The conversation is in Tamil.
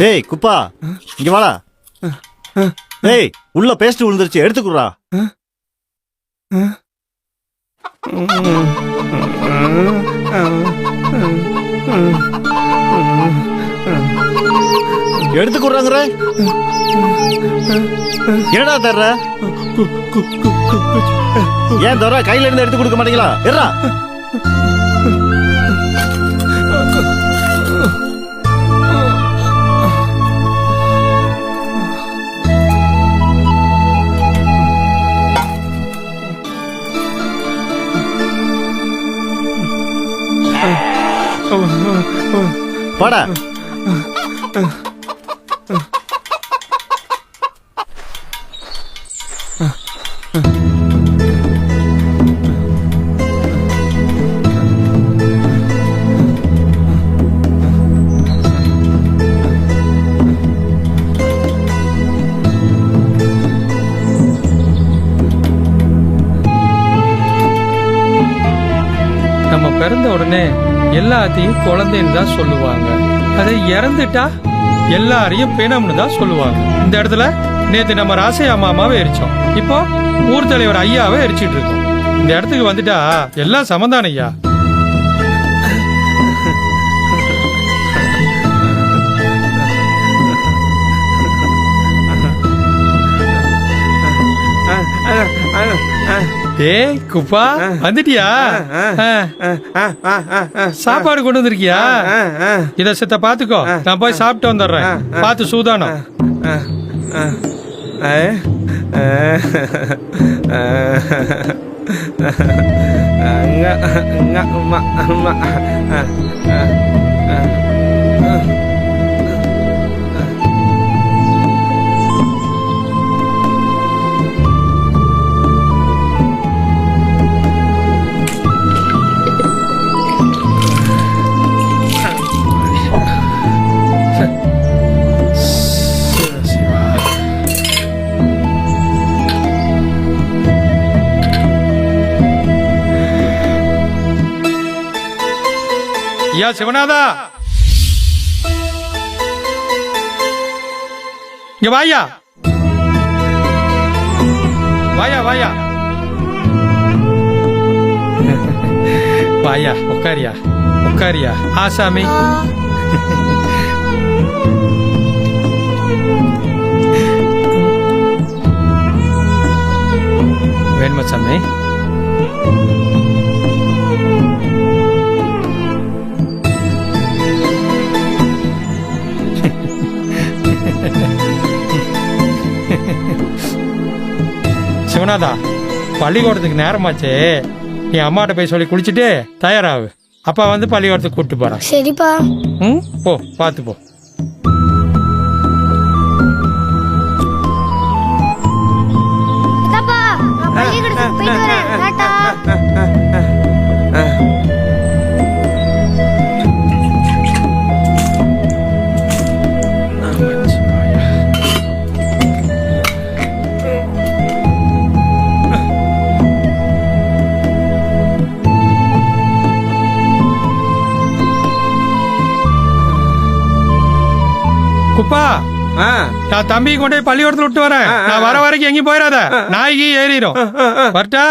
டேய் குப்பா இங்க வாடா. டேய் உள்ள பேஸ்ட் விழுந்துருச்சு எடுத்துக்குறா எடுத்துக்குறாங்கற என்னடா தர்ற? ஏன் தர கையில இருந்து எடுத்து கொடுக்க மாட்டீங்களா? இருடா வாடா பிறந்த உடனே எல்லாத்தையும் குழந்தைன்னு தான் சொல்லுவாங்க. அதை இறந்துட்டா எல்லாரையும் பிணம்னு தான் சொல்லுவாங்க. இந்த இடத்துல நேத்து நம்ம ராசையா மாமாவை எரிச்சோம். இப்போ ஊர் தலைவர் ஐயாவை எரிச்சிட்டு இருக்கோம். இந்த இடத்துக்கு வந்துட்டா எல்லாம் சமந்தான ஏய் குப்பா வந்துட்டியா. சாப்பாடு கொண்டு வந்திருக்கியா? இத சித்த பாத்துக்கோ நான் போய் சாப்பிட்டு வந்துடுறேன். பார்த்து சூதானம். ஐயா சிவநாதா. இங்க வாயா வாயா வாயா வாயா உட்காரியா உட்காரியா ஆசாமி வேண்மச்சாமி சிவநாதா பள்ளிக்கூடத்துக்கு நேரமாச்சே. என் அம்மாட்ட போய் சொல்லி குளிச்சுட்டு தயாராகு. அப்பா வந்து பள்ளிக்கூடத்துக்கு கூப்பிட்டு போறான் சரிப்பா. ம் போ பார்த்து போ. குப்பா. நான் தம்பி கொண்டு போய் பள்ளிக்கூடத்துல விட்டு வரேன். நான் வர வரைக்கும் எங்கேயும் போயிடாத. நாய்க்கு ஏறிடும் வரட்டா.